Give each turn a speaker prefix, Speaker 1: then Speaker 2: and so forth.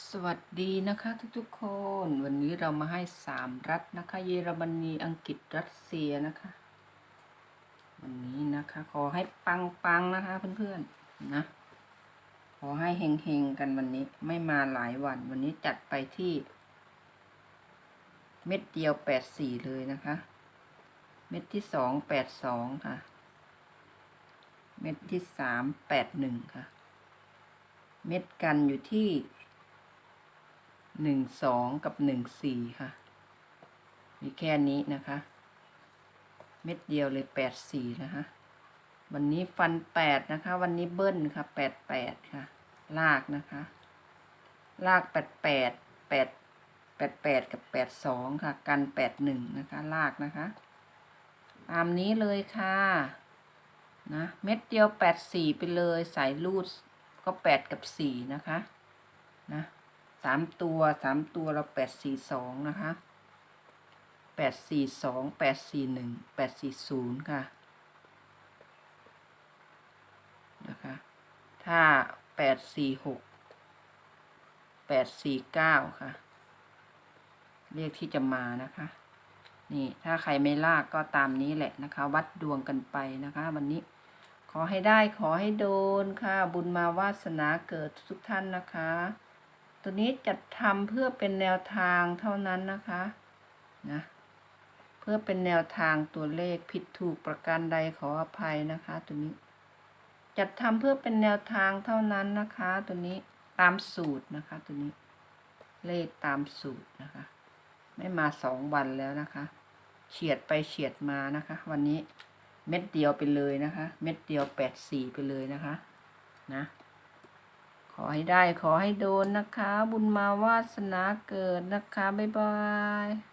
Speaker 1: สวัสดีนะคะทุกๆคน วันนี้เรามาให้สามรัฐนะคะ เยอรมนีอังกฤษรัสเซียนะคะ วันนี้นะคะ ขอให้ปังๆนะคะเพื่อนๆนะ ขอให้เฮงๆกันวันนี้ไม่มาหลายวัน วันนี้จัดไปที่ เม็ดเดียวแปดสี่เลยนะคะ เม็ดที่สองแปดสองค่ะ เม็ดที่สามแปดหนึ่งค่ะ เม็ดกันอยู่ที่ หนึ่งสองกับหนึ่งสี่ค่ะ มีแค่นี้นะคะ เม็ดเดียวเลยแปดสี่นะคะ วันนี้ฟันแปดนะคะ วันนี้เบิ้ลค่ะแปดแปดค่ะ ลากนะคะ ลากแปดแปดแปดแปดแปดกับแปดสองค่ะ กันแปดหนึ่งนะคะ ลากนะคะ ตามนี้เลยค่ะนะเม็ดเดียวแปดสี่ไปเลย สายรูดก็แปดกับสี่นะคะ นะ สามตัวสามตัวเราแปดสี่สองนะคะแปดสี่สองแปดสี่หนึ่งแปดสี่ศูนย์ค่ะนะคะถ้าแปดสี่หกแปดสี่เก้าค่ะเรียกที่จะมานะคะนี่ถ้าใครไม่ลากก็ตามนี้แหละนะคะ วัดดวงกันไปนะคะ วันนี้ขอให้ได้ขอให้โดนค่ะ บุญมาวาสนาเกิดทุกท่านนะคะ ตัวนี้จัดทำเพื่อเป็นแนวทางเท่านั้นนะคะนะเพื่อเป็นแนวทางตัวเลขผิดถูกประการใดขออภัยนะคะ ตัวนี้ จัดทำเพื่อเป็นแนวทางเท่านั้นนะคะ ตัวนี้ตามสูตรนะคะ ตัวนี้ เลขตามสูตรนะคะ ไม่มาสองวันแล้วนะคะ เฉียดไปเฉียดมานะคะ วันนี้เม็ดเดียวไปเลยนะคะ เม็ดเดียวแปดสี่ไปเลยนะคะ นะ อให้ได้ขอให้โดนนะคะ บุญมาวาสนาเกิดนะคะ บ๊ายบาย